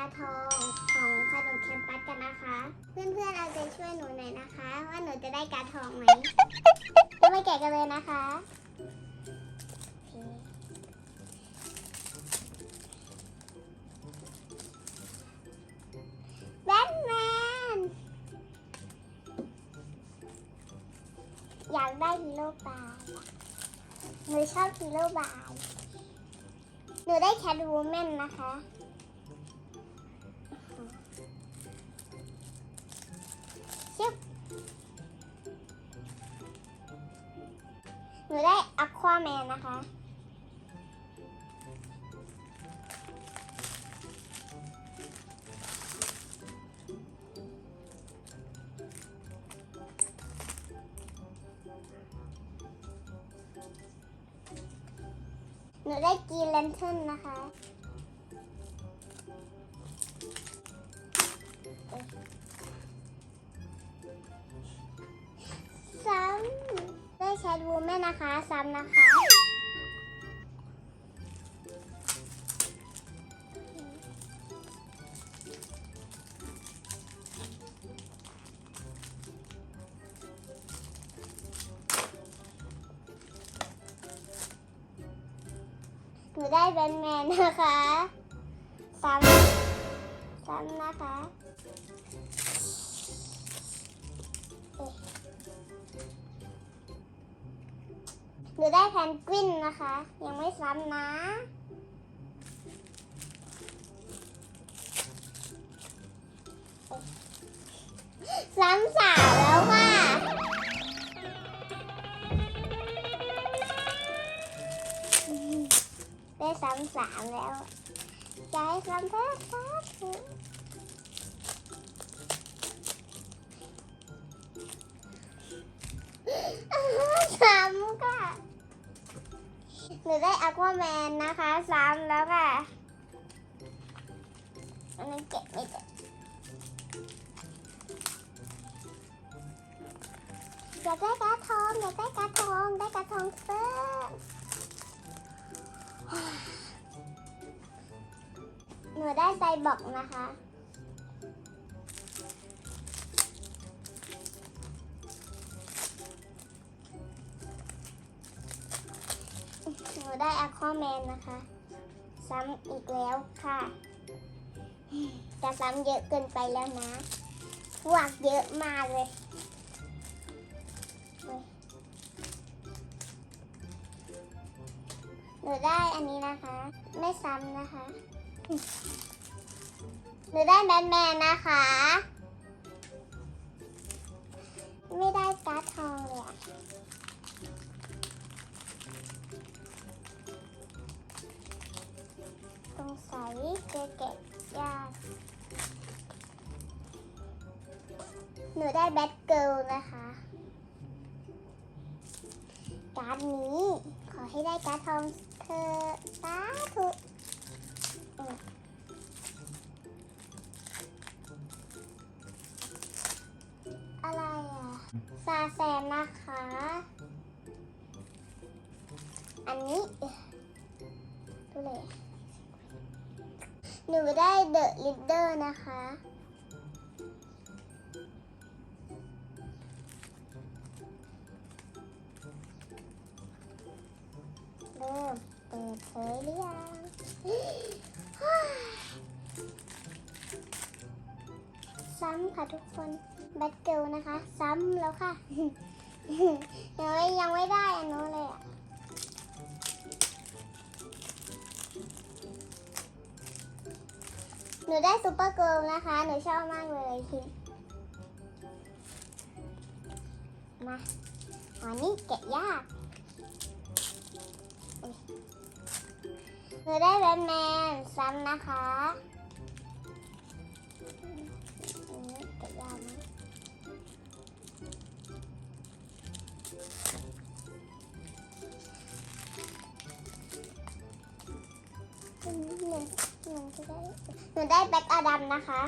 การ์ดทองของขนมแคมปัสกันนะคะ เพื่อนๆเอาใจช่วยหนูหน่อยนะคะ ว่าหนูจะได้การ์ดทองไหมเรามาแกะกันเลยนะคะโอเคแบทแมนอยากได้ฮีโร่บายอะหนูชอบฮีโร่บายหนูได้แคทวูแมนนะคะ ชึบหนูได้อควาแมนนะคะ หนูได้กรีนแลนเทิร์นนะคะำได้แชทวูแมนนะคะซ้ำนะคะ หนูได้แบทแมนนะคะซ้ำซ้ำนะคะ นูได้แพนกวินนะคะ ยังไม่ซ้ำนะซ้ำสามแล้วค่ะ ได้ซ้ำสามแล้วจะให้ซ้ำเพิ่มซ้ำซ้ำค่ะ นูได้อควาแมนนะคะซ้ำแล้วค่ะอันนี้เก็บไม่ได้อยากได้กร์ดทองอยากได้กร์ดทองได้กร์ดทองเพิ่มหนูได้ไซบอกนะคะ นูได้อะคอแมนนะคะ ซ้ำอีกแล้วค่ะจะซ้ำเยอะเกินไปแล้วนะหวักเยอะมากเลยเว้ยหนูได้อันนี้นะคะ ไม่ซ้ำนะคะ หนูได้แบทแมนนะคะ จะเก็บยาก หนูได้แบทเกิลนะคะ การ์ดนี้ขอให้ได้การ์ดทองเธอสาธุอืมอะไรอะซาแซมนะคะ อันนี้ดูเลย หนูได้เดอะลิดเดอร์นะคะ เริ่มเปิดเผยหรือยังซ้ำค่ะทุกคนแบทเกิลนะคะ ซ้ำแล้วค่ะ ยังไม่ยังไม่ได้อันนู้นเลยอะ นูได้ซูเปอร์เกิลนะคะ หนูชอบมากเลยคิดมาอันนี้แกะยาก หนูได้แบทแมนซ้ำนะคะแกะยากนะ นูได้แบ็กอดัมนะคะ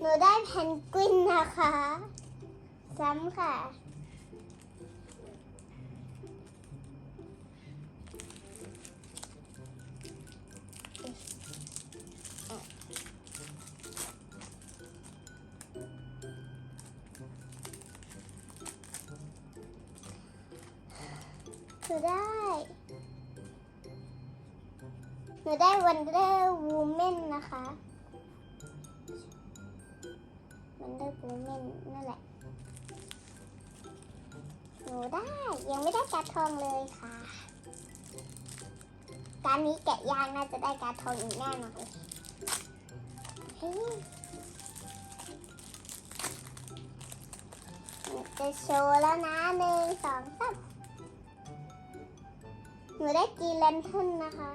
หนูได้แพนกวินนะคะ ซ้ำค่ะ หนูได้หนูได้วันเดอร์วูแมนนะคะวันเดอร์วูแมนนั่นแหละหนูได้ยังไม่ได้การดทองเลยค่ะ การนี้แกะยางน่าจะได้การดทองอีกแน่นอนเลยเฮ้ยจะโชว์แล้วนะหนึ่งสองสาม นูได้กีแลนทันนะคะ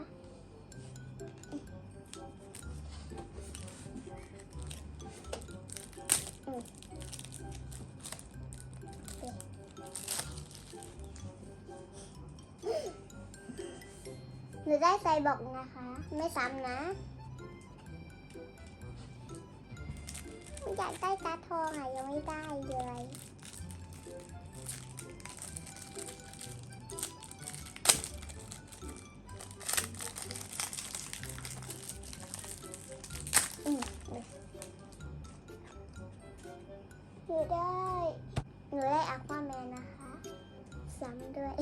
หนูได้ไซบอกนะคะ ไม่ซ้ำนะอยากได้กาทองอะยังไม่ได้เลย นูได้ หนูได้อควาแมนนะคะซ้ำด้วย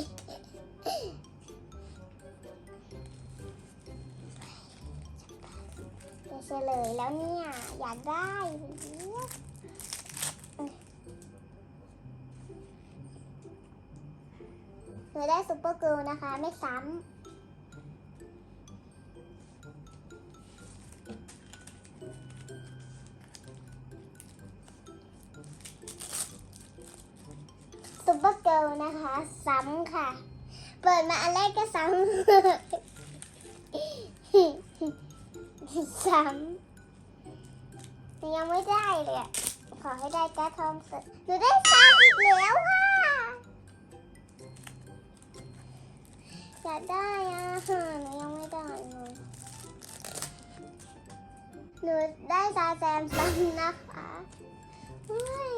จะเฉลยแล้วเนี่ย อยากได้หนูได้ซุปเปอร์เกิลนะคะ ไม่ซ้ำ ซ้ำค่ะ เปิดมาอันแรกก็ซ้ำซ้ำยังไม่ได้เลยขอให้ได้การ์ดทองสุดหนูได้ซ้ำอีกแล้วค่ะอยากได้อะหนูยังไม่ได้เลยหนูได้ซาแซมซ้ำนะคะว้าย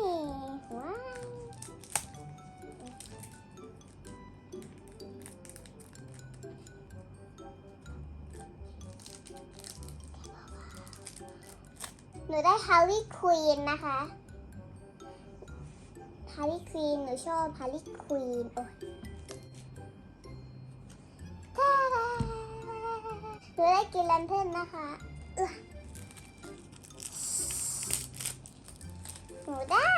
ว้า นูได้ฮาร์รี่ควีนนะคะฮาร์รี่ควีนหนูชอบฮาร์รี่ควีนโอ้ยท่าดาหนูได้กินแลนเทิร์นนะคะหนูได้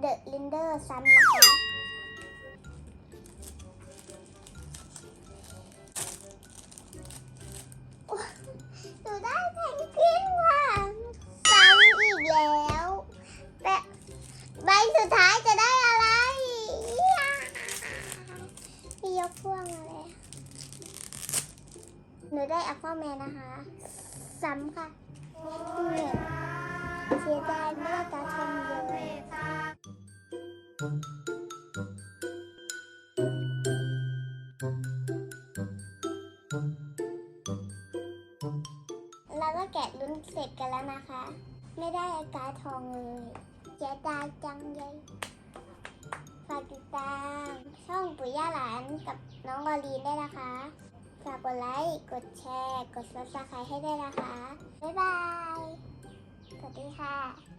เดอะลินเดอร์ซันนะคะ ซ้ำค่ะเหนื่อยเสียดายไม่ได้การดทำเลยเราก็แกะลุ้นเสร็จกันแล้วนะคะ ไม่ได้อาการดทองเลยเสียดายจังเลยฝากติดตาม ช่องปุ๋ยย่าหลานกับน้องกอลีนได้วยนะคะ ฝากกดไลค์ กดแชร์ กดซับสไครต์ให้ด้วยนะคะ บ๊ายบาย สวัสดีค่ะ